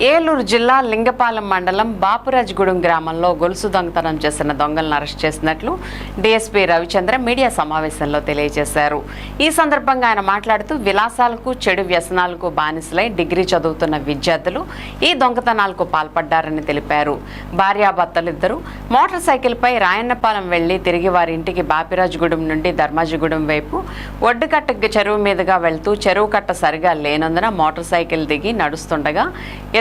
ఏలూరు జిల్లా లింగపాలెం మండలం బాపురాజ్గూడెం గ్రామంలో గొలుసు దొంగతనం చేసిన దొంగలను అరెస్ట్ చేసినట్లు డీఎస్పీ రవిచంద్ర మీడియా సమావేశంలో తెలియజేశారు. ఈ సందర్భంగా ఆయన మాట్లాడుతూ విలాసాలకు చెడు వ్యసనాలకు బానిసలై డిగ్రీ చదువుతున్న విద్యార్థులు ఈ దొంగతనాలకు పాల్పడ్డారని తెలిపారు. భార్యాభర్తలిద్దరూ మోటార్ సైకిల్పై రాయన్నపాలెం వెళ్ళి తిరిగి వారి ఇంటికి బాపిరాజ్గూడెం నుండి ధర్మాజిగూడెం వైపు ఒడ్డుకట్ట చెరువు మీదుగా వెళ్తూ చెరువు కట్ట సరిగా లేనందున మోటార్ సైకిల్ దిగి నడుస్తుండగా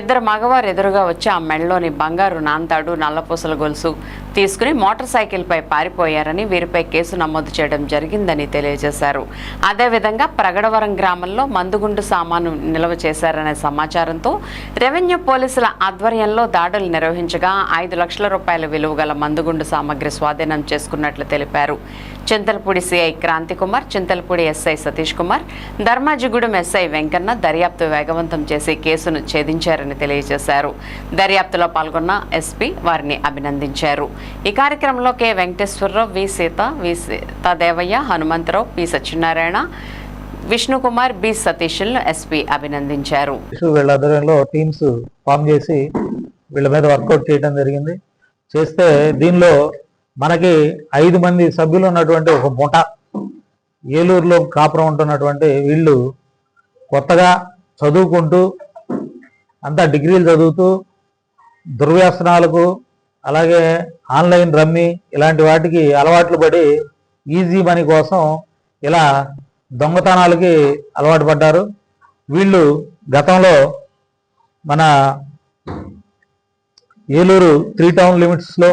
ఇద్దరు మగవారు ఎదురుగా వచ్చి ఆ మెడలోని బంగారు నాంతాడు నల్లపూసల గొలుసు తీసుకుని మోటార్ సైకిల్పై పారిపోయారని వీరిపై కేసు నమోదు చేయడం జరిగిందని తెలియజేశారు. అదేవిధంగా ప్రగడవరం గ్రామంలో మందుగుండు సామాను నిల్వ చేశారనే సమాచారంతో రెవెన్యూ పోలీసుల ఆధ్వర్యంలో దాడులు నిర్వహించగా ఐదు లక్షల రూపాయల విలువ గల మందుగుండు సామగ్రి స్వాధీనం చేసుకున్నట్లు తెలిపారు. Chintalapudi CI Kranthi Kumar Chintalapudi SI Satish Kumar Dharmajigudem SI Venkanna దర్యాప్తు వేగవంతం చేసి కేసును ఛేదించారని తెలియజేశారు. దర్యాప్తులో పాల్గొన్న ఎస్పీ వారిని అభినందించారు. ఈ కార్యక్రమంలో K Venkateswararao V Seetha V Seethadevayya Hanumantharao P Satyanarayana Vishnukumar B సతీష్లను SP అభినందించారు. వీళ్ళ ఆధ్వర్యంలో టీమ్స్ ఫామ్ చేసి వీళ్ళ మీద వర్కౌట్ చేయడం జరిగింది. చేస్తే దీనిలో మనకి ఐదు మంది సభ్యులు ఉన్నటువంటి ఒక ముఠ ఏలూరులో కాపురం ఉంటున్నటువంటి వీళ్ళు కొత్తగా చదువుకుంటూ అంతా డిగ్రీలు చదువుతూ దుర్వ్యసనాలకు అలాగే ఆన్లైన్ రమ్మీ ఇలాంటి వాటికి అలవాట్లు పడి ఈజీ మనీ కోసం ఇలా దొంగతనాలకి అలవాటు పడ్డారు. వీళ్ళు గతంలో మన ఏలూరు త్రీ టౌన్ లిమిట్స్లో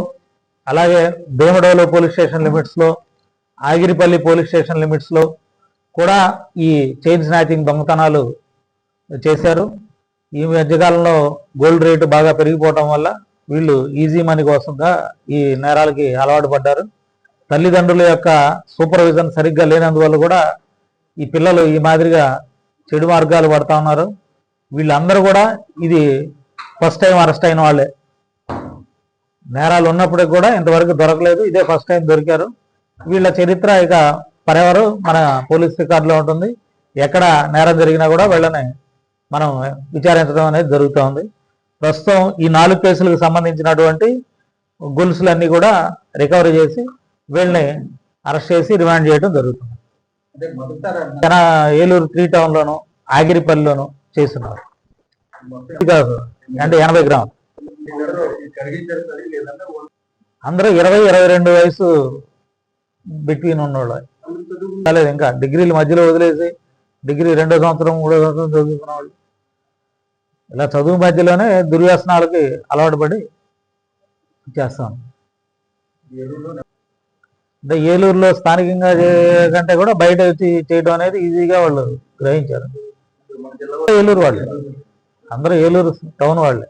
అలాగే భీమడోలు పోలీస్ స్టేషన్ లిమిట్స్లో ఆగిరిపల్లి పోలీస్ స్టేషన్ లిమిట్స్లో కూడా ఈ చైన్ స్నాచింగ్ దొంగతనాలు చేశారు. ఈ మధ్యకాలంలో గోల్డ్ రేటు బాగా పెరిగిపోవడం వల్ల వీళ్ళు ఈజీ మనీ కోసంగా ఈ నేరాలకి అలవాటు పడ్డారు. తల్లిదండ్రుల యొక్క సూపర్విజన్ సరిగ్గా లేనందువల్ల కూడా ఈ పిల్లలు ఈ మాదిరిగా చెడు మార్గాలు పడతా ఉన్నారు. వీళ్ళందరూ కూడా ఇది ఫస్ట్ టైం అరెస్ట్ అయిన వాళ్ళే. నేరాలు ఉన్నప్పటికి కూడా ఇంతవరకు దొరకలేదు. ఇదే ఫస్ట్ టైం దొరికారు. వీళ్ళ చరిత్ర ఇక పరెవరు? మన పోలీస్ రికార్డులో ఉంటుంది. ఎక్కడ నేరం జరిగినా కూడా వీళ్ళని మనం విచారించడం అనేది జరుగుతోంది ప్రస్తుతం ఈ నాలుగు కేసులకు సంబంధించినటువంటి గొలుసులన్నీ కూడా రికవరీ చేసి వీళ్ళని అరెస్ట్ చేసి రిమాండ్ చేయడం జరుగుతుంది. జన ఏలూరు త్రీ టౌన్లోను ఆగిరిపల్లిలోను చేస్తున్నారు. అంటే ఎనభై గ్రాములు. అందరూ ఇరవై ఇరవై రెండు వయసు బిట్వీన్ ఉన్నవాళ్ళు కాలేదు ఇంకా డిగ్రీలు మధ్యలో వదిలేసి డిగ్రీ రెండో సంవత్సరం మూడో సంవత్సరం చదువుకున్న వాళ్ళు ఇలా చదువు మధ్యలోనే దుర్వ్యసనాలకి అలవాటు పడి చేస్తాం అంటే ఏలూరులో స్థానికంగా కంటే కూడా బయట వచ్చి చేయడం అనేది ఈజీగా వాళ్ళు గ్రహించారు. ఏలూరు వాళ్ళే. అందరూ ఏలూరు టౌన్ వాళ్ళే.